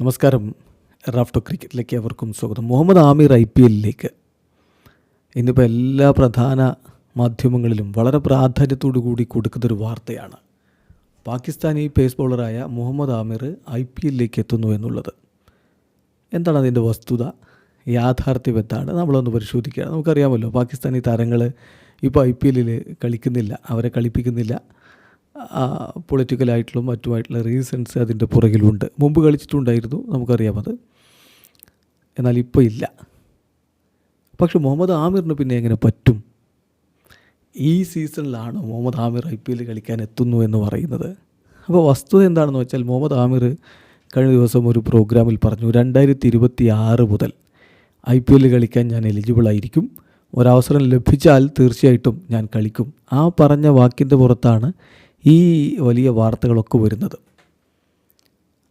നമസ്കാരം. റാഫ്റ്റോ ക്രിക്കറ്റിലേക്ക് അവർക്കും സ്വാഗതം. മുഹമ്മദ് ആമിർ ഐ പി എല്ലിലേക്ക്. ഇന്നിപ്പോൾ എല്ലാ പ്രധാന മാധ്യമങ്ങളിലും വളരെ പ്രാധാന്യത്തോടു കൂടി കൊടുക്കുന്നൊരു വാർത്തയാണ്. പാകിസ്ഥാനി പേസ് ബോളറായ മുഹമ്മദ് ആമിർ ഐ പി എല്ലിലേക്ക് എത്തുന്നു എന്നുള്ളത്. എന്താണ് അതിന്റെ വസ്തുത? യാഥാർത്ഥ്യം എന്താണ്? നമ്മളൊന്ന് പരിശോധിക്കുക നമുക്കറിയാമല്ലോ പാകിസ്ഥാനി താരങ്ങൾ ഇപ്പോൾ ഐ പി എല്ലിൽ കളിക്കുന്നില്ല അവരെ കളിപ്പിക്കുന്നില്ല. പൊളിറ്റിക്കലായിട്ടുള്ള മറ്റുമായിട്ടുള്ള റീസൺസ് അതിന്റെ പുറകിലുണ്ട്. മുമ്പ് കളിച്ചിട്ടുണ്ടായിരുന്നു നമുക്കറിയാം അത്. എന്നാൽ ഇപ്പോൾ ഇല്ല. പക്ഷെ മുഹമ്മദ് ആമിറിന് പിന്നെ എങ്ങനെ പറ്റും? ഈ സീസണിലാണ് Muhammad Amir I P L കളിക്കാൻ എത്തുന്നു എന്ന് പറയുന്നത്? അപ്പോൾ വസ്തുത എന്താണെന്ന് വെച്ചാൽ മുഹമ്മദ് ആമിർ കഴിഞ്ഞ ദിവസം ഒരു പ്രോഗ്രാമിൽ പറഞ്ഞു രണ്ടായിരത്തി ഇരുപത്തി ആറ് മുതൽ ഐ പി എൽ കളിക്കാൻ ഞാൻ എലിജിബിൾ ആയിരിക്കും. ഒരവസരം ലഭിച്ചാൽ തീർച്ചയായിട്ടും ഞാൻ കളിക്കും. ആ പറഞ്ഞ വാക്കിന്റെ പുറത്താണ് ഈ വലിയ വാർത്തകളൊക്കെ വരുന്നത്.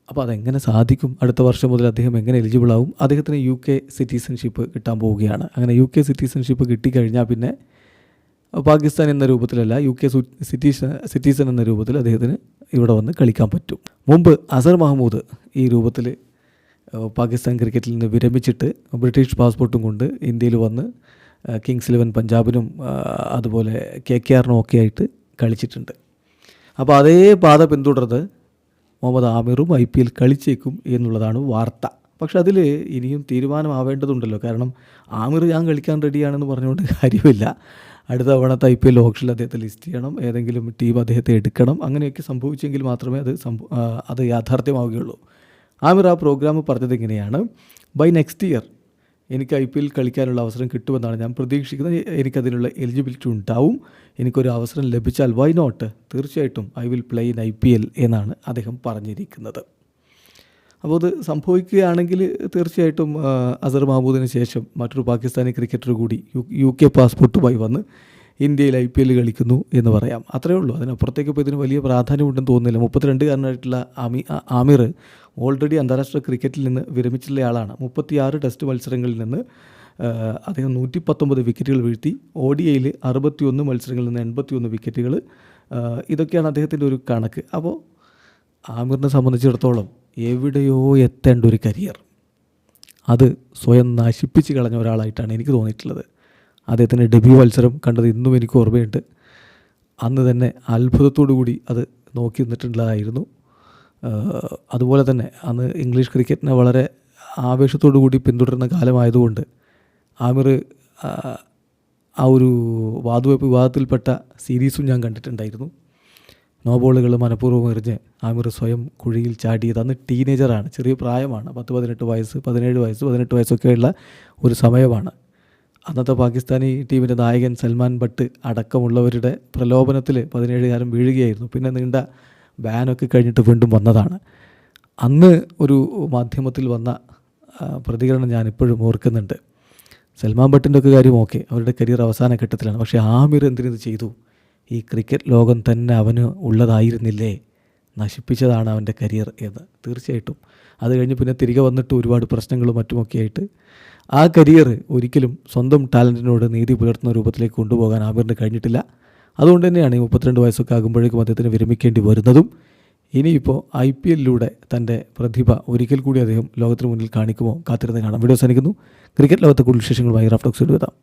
അപ്പോൾ അതെങ്ങനെ സാധിക്കും? അടുത്ത വർഷം മുതൽ അദ്ദേഹം എങ്ങനെ എലിജിബിൾ ആവും? അദ്ദേഹത്തിന് യു കെ സിറ്റിസൺഷിപ്പ് കിട്ടാൻ പോവുകയാണ്. അങ്ങനെ യു കെ സിറ്റിസൺഷിപ്പ് കിട്ടിക്കഴിഞ്ഞാൽ പിന്നെ പാകിസ്ഥാൻ എന്ന രൂപത്തിലല്ല യു കെ സിറ്റീസൺ സിറ്റിസൺ എന്ന രൂപത്തിൽ അദ്ദേഹത്തിന് ഇവിടെ വന്ന് കളിക്കാൻ പറ്റും. മുമ്പ് അസർ മഹമ്മൂദ് ഈ രൂപത്തിൽ പാകിസ്ഥാൻ ക്രിക്കറ്റിൽ നിന്ന് വിരമിച്ചിട്ട് ബ്രിട്ടീഷ് പാസ്പോർട്ടും കൊണ്ട് ഇന്ത്യയിൽ വന്ന് കിങ്സ് ഇലവൻ പഞ്ചാബിനും അതുപോലെ കെ കെ ആറിനും ഒക്കെ ആയിട്ട് കളിച്ചിട്ടുണ്ട്. അപ്പോൾ അതേ പാത പിന്തുടർന്ന് മുഹമ്മദ് ആമിറും ഐ പി എൽ കളിച്ചേക്കും എന്നുള്ളതാണ് വാർത്ത. പക്ഷെ അതിൽ ഇനിയും തീരുമാനമാവേണ്ടതുണ്ടല്ലോ. കാരണം ആമിർ ഞാൻ കളിക്കാൻ റെഡിയാണെന്ന് പറഞ്ഞുകൊണ്ട് കാര്യമില്ല. അടുത്ത തവണത്തെ ഐ പി എൽ ഓപ്ഷനിൽ അദ്ദേഹത്തെ ലിസ്റ്റ് ചെയ്യണം. ഏതെങ്കിലും ടീം അദ്ദേഹത്തെ എടുക്കണം. അങ്ങനെയൊക്കെ സംഭവിച്ചെങ്കിൽ മാത്രമേ അത് അത് യാഥാർത്ഥ്യമാവുകയുള്ളൂ. ആമിർ ആ പ്രോഗ്രാം പറഞ്ഞത് ഇങ്ങനെയാണ്. ബൈ നെക്സ്റ്റ് ഇയർ എനിക്ക് ഐ പി എൽ കളിക്കാനുള്ള അവസരം കിട്ടുമെന്നാണ് ഞാൻ പ്രതീക്ഷിക്കുന്നത്. എനിക്കതിനുള്ള എലിജിബിലിറ്റി ഉണ്ടാവും. എനിക്കൊരു അവസരം ലഭിച്ചാൽ വൈ നോട്ട് തീർച്ചയായിട്ടും I will play in I P L എന്നാണ് അദ്ദേഹം പറഞ്ഞിരിക്കുന്നത്. അപ്പോൾ അത് സംഭവിക്കുകയാണെങ്കിൽ തീർച്ചയായിട്ടും അസർ മഹമ്മൂദിന് ശേഷം മറ്റൊരു പാകിസ്ഥാനി ക്രിക്കറ്റർ കൂടി യു കെ പാസ്പോർട്ടുമായി വന്ന് ഇന്ത്യയിൽ ഐ പി എൽ കളിക്കുന്നു എന്ന് പറയാം. അത്രയേ ഉള്ളൂ. അതിനപ്പുറത്തേക്ക് ഇപ്പോൾ ഇതിന് വലിയ പ്രാധാന്യമുണ്ടെന്ന് തോന്നുന്നില്ല. മുപ്പത്തിരണ്ടുകാരനായിട്ടുള്ള ആമി ആമിർ ഓൾറെഡി അന്താരാഷ്ട്ര ക്രിക്കറ്റിൽ നിന്ന് വിരമിച്ചിട്ടുള്ള ആളാണ്. മുപ്പത്തിയാറ് ടെസ്റ്റ് മത്സരങ്ങളിൽ നിന്ന് അദ്ദേഹം നൂറ്റി പത്തൊമ്പത് വിക്കറ്റുകൾ വീഴ്ത്തി. ഒ ഡി ഐയിൽ അറുപത്തിയൊന്ന് മത്സരങ്ങളിൽ നിന്ന് എൺപത്തിയൊന്ന് വിക്കറ്റുകൾ ഇതൊക്കെയാണ് അദ്ദേഹത്തിന്റെ ഒരു കണക്ക്. അപ്പോൾ ആമിറിനെ സംബന്ധിച്ചിടത്തോളം എവിടെയോ എത്തേണ്ട ഒരു കരിയർ അത് സ്വയം നശിപ്പിച്ച് കളഞ്ഞ ഒരാളായിട്ടാണ് എനിക്ക് തോന്നിയിട്ടുള്ളത്. അദ്ദേഹത്തിന്റെ ഡെബ്യൂ മത്സരം കണ്ടത് ഇന്നും എനിക്ക് ഓർമ്മയുണ്ട്. അന്ന് തന്നെ അത്ഭുതത്തോടു കൂടി അത് നോക്കി നിന്നിട്ടുള്ളതായിരുന്നു. അതുപോലെ തന്നെ അന്ന് ഇംഗ്ലീഷ് ക്രിക്കറ്റിനെ വളരെ ആവേശത്തോടു കൂടി പിന്തുടരുന്ന കാലമായതുകൊണ്ട് ആമിർ ആ ഒരു വാതുവെപ്പ് വിവാദത്തിൽപ്പെട്ട സീരീസും ഞാൻ കണ്ടിട്ടുണ്ടായിരുന്നു. നോ ബോളുകൾ മനഃപൂർവം എറിഞ്ഞ് ആമിർ സ്വയം കുഴിയിൽ ചാടിയത്. അന്ന് ടീനേജറാണ് ചെറിയ പ്രായമാണ്. പത്ത് പതിനെട്ട് വയസ്സ് പതിനേഴ് വയസ്സ് പതിനെട്ട് വയസ്സൊക്കെയുള്ള ഒരു സമയമാണ്. അന്നത്തെ പാകിസ്ഥാനി ടീമിന്റെ നായകൻ സൽമാൻ ഭട്ട് അടക്കമുള്ളവരുടെ പ്രലോഭനത്തിൽ പതിനേഴുകാരൻ വീഴുകയായിരുന്നു. പിന്നെ നീണ്ട ബാനൊക്കെ കഴിഞ്ഞിട്ട് വീണ്ടും വന്നതാണ്. അന്ന് ഒരു മാധ്യമത്തിൽ വന്ന പ്രതികരണം ഞാനിപ്പോഴും ഓർക്കുന്നുണ്ട്. സൽമാൻ ഭട്ടിന്റെ ഒക്കെ കാര്യം ഓക്കെ അവരുടെ കരിയർ അവസാന ഘട്ടത്തിലാണ്. പക്ഷേ ആമിർ എന്തിനു ചെയ്തു? ഈ ക്രിക്കറ്റ് ലോകം തന്നെ അവന് ഉള്ളതായിരുന്നില്ലേ? നശിപ്പിച്ചതാണ് അവന്റെ കരിയർ എന്ന്. തീർച്ചയായിട്ടും അത് കഴിഞ്ഞ് പിന്നെ തിരികെ വന്നിട്ട് ഒരുപാട് പ്രശ്നങ്ങളും മറ്റുമൊക്കെ ആയിട്ട് ആ കരിയർ ഒരിക്കലും സ്വന്തം ടാലന്റിനോട് നീതി പുലർത്തുന്ന രൂപത്തിലേക്ക് കൊണ്ടുപോകാൻ ആമിറിന് കഴിഞ്ഞിട്ടില്ല. അതുകൊണ്ട് തന്നെയാണ് ഈ മുപ്പത്തിരണ്ട് വയസ്സൊക്കെ ആകുമ്പോഴേക്കും അദ്ദേഹത്തിന് വിരമിക്കേണ്ടി വരുന്നതും. ഇനിയിപ്പോൾ ഐ പി എല്ലിലൂടെ തന്റെ പ്രതിഭ ഒരിക്കൽ കൂടി അദ്ദേഹം ലോകത്തിന് മുന്നിൽ കാണിക്കുമോ കാത്തിരുന്ന് കാണാം. വീഡിയോ സനിക്കുന്നു ക്രിക്കറ്റ് ലോകത്തെ കൂടുതൽ വിശേഷങ്ങളുമായി റാഫ്റ്റോക്സ് എഴുതാം